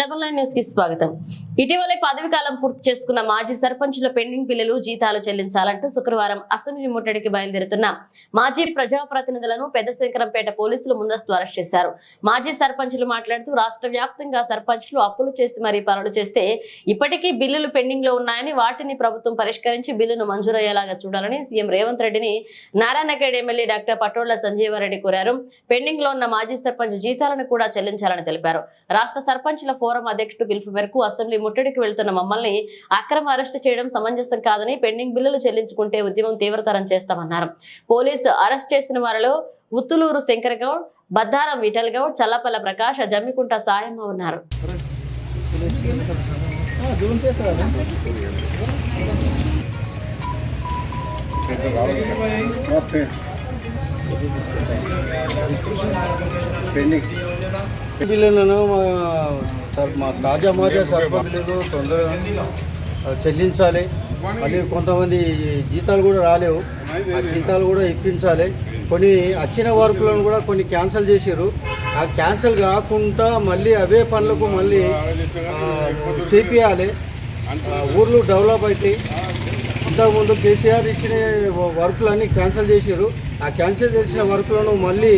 Double nine న్యూస్కి స్వాగతం. ఇటీవలే పదవి కాలం పూర్తి చేసుకున్న మాజీ సర్పంచుల పెండింగ్ బిల్లులు జీతాలు చెల్లించాలంటూ శుక్రవారం అసెంబ్లీ ముట్టడికి బయలుదేరుతున్న మాజీ ప్రజాప్రతినిధులను పెద్దశంకరంపేట పోలీసులు ముందస్తు అరెస్ట్ చేశారు. మాజీ సర్పంచులు మాట్లాడుతూ రాష్ట్ర వ్యాప్తంగా సర్పంచులు అప్పులు చేసి మరీ పనులు చేస్తే ఇప్పటికీ బిల్లులు పెండింగ్లో ఉన్నాయని వాటిని ప్రభుత్వం పరిష్కరించి బిల్లును మంజూరయ్యేలాగా చూడాలని సీఎం రేవంత్ రెడ్డిని నారాయణగేడ్ ఎమ్మెల్యే డాక్టర్ పటోళ్ళ సంజీవారెడ్డి కోరారు. పెండింగ్లో ఉన్న మాజీ సర్పంచ్ జీతాలను కూడా చెల్లించాలని తెలిపారు. రాష్ట్ర సర్పంచుల ఫోరం అధ్యక్షుడు పిలుపు మేరకు అసెంబ్లీ ముట్టడికి వెళ్తున్న మమ్మల్ని అక్రమ అరెస్టు చేయడం సమంజసం కాదని పెండింగ్ బిల్లులు చెల్లించుకుంటే ఉద్యమం తీవ్రతరం చేస్తామన్నారు. పోలీసు అరెస్ట్ చేసిన వారిలో ఉత్తులూరు శంకర్ గౌడ్ బద్దారం విఠల్ గౌడ్ చల్లపల్ల ప్రకాష్ జమ్మికుంట సాయమ్మ ఉన్నారు. పెండింగ్. బిల్లులను మా సార్ మా తాజా మాజా సర్ప తొందరగా చెల్లించాలి. మళ్ళీ కొంతమంది జీతాలు కూడా రాలేవు. ఆ జీతాలు కూడా ఇప్పించాలి. కొన్ని వచ్చిన వర్కులను కూడా కొన్ని క్యాన్సిల్ చేసారు ఆ క్యాన్సిల్ కాకుండా మళ్ళీ అవే పనులకు మళ్ళీ చేపించాలి చేపియాలి. ఆ, ఊర్లు డెవలప్ అవుతాయి ఇంతకుముందు కేసీఆర్ ఇచ్చిన వర్కులన్నీ క్యాన్సిల్ చేసారు ఆ క్యాన్సిల్ చేసిన వర్కులను మళ్ళీ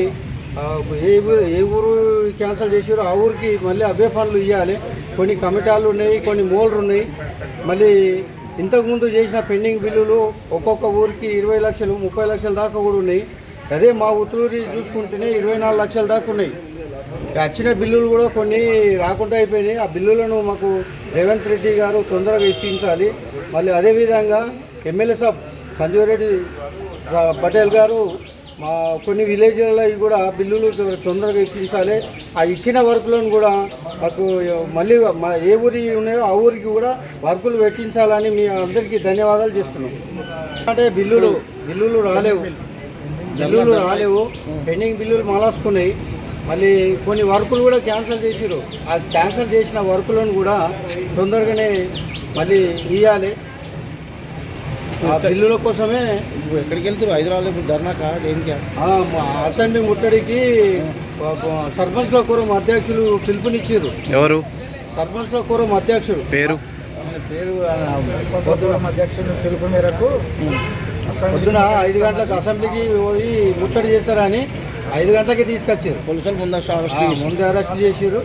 ఏ ఏ ఊరు క్యాన్సిల్ చేసారో ఆ ఊరికి మళ్ళీ అవే పనులు ఇవ్వాలి కొన్ని కమిటాలు ఉన్నాయి కొన్ని మోల్లు ఉన్నాయి. మళ్ళీ ఇంతకుముందు చేసిన పెండింగ్ బిల్లులు ఒక్కొక్క ఊరికి ఇరవై లక్షలు ముప్పై లక్షల దాకా కూడా ఉన్నాయి. అదే మా ఉత్తూరి చూసుకుంటేనే ఇరవై నాలుగు లక్షల దాకా ఉన్నాయి. వచ్చిన బిల్లులు కూడా కొన్ని రాకుండా అయిపోయినాయి. ఆ బిల్లులను మాకు రేవంత్ రెడ్డి గారు తొందరగా ఇప్పించాలి. మళ్ళీ అదేవిధంగా ఎమ్మెల్యే సాబ్ సంజీవ్ రెడ్డి పటేల్ గారు మా కొన్ని విలేజ్లలో కూడా బిల్లులు తొందరగా ఇప్పించాలి. ఆ ఇచ్చిన వర్కులను కూడా మాకు మళ్ళీ మా ఏ ఊరి ఉన్నాయో ఆ ఊరికి కూడా వర్కులు పెట్టించాలని మీ అందరికీ ధన్యవాదాలు చేస్తున్నాం. అంటే బిల్లులు బిల్లులు రాలేవు. బిల్లులు రాలేవు. పెండింగ్ బిల్లులు మాలాసుకున్నాయి. మళ్ళీ కొన్ని వర్కులు కూడా క్యాన్సిల్ చేసిరు ఆ క్యాన్సిల్ చేసిన వర్కులను కూడా తొందరగానే మళ్ళీ ఇవ్వాలి ఆ బిల్లుల కోసమే ఎక్కడికి వెళ్తారు హైదరాబాద్ ఇప్పుడు ధర్నాకా దేనికా? ఆ, మా అసెంబ్లీ ముట్టడికి సర్పంచ్ల కూరం అధ్యక్షులు పిలుపునిచ్చారు. ఎవరు? సర్పంచ్ల కూరం అధ్యక్షుడు. పేరు? పేరు అధ్యక్షుడు పిలుపు మేరకు పొద్దున ఐదు గంటలకు అసెంబ్లీకి పోయి ముట్టడి చేస్తారని ఐదు గంటలకి తీసుకొచ్చారు. ఆ, ముందు అరెస్ట్ చేసిరు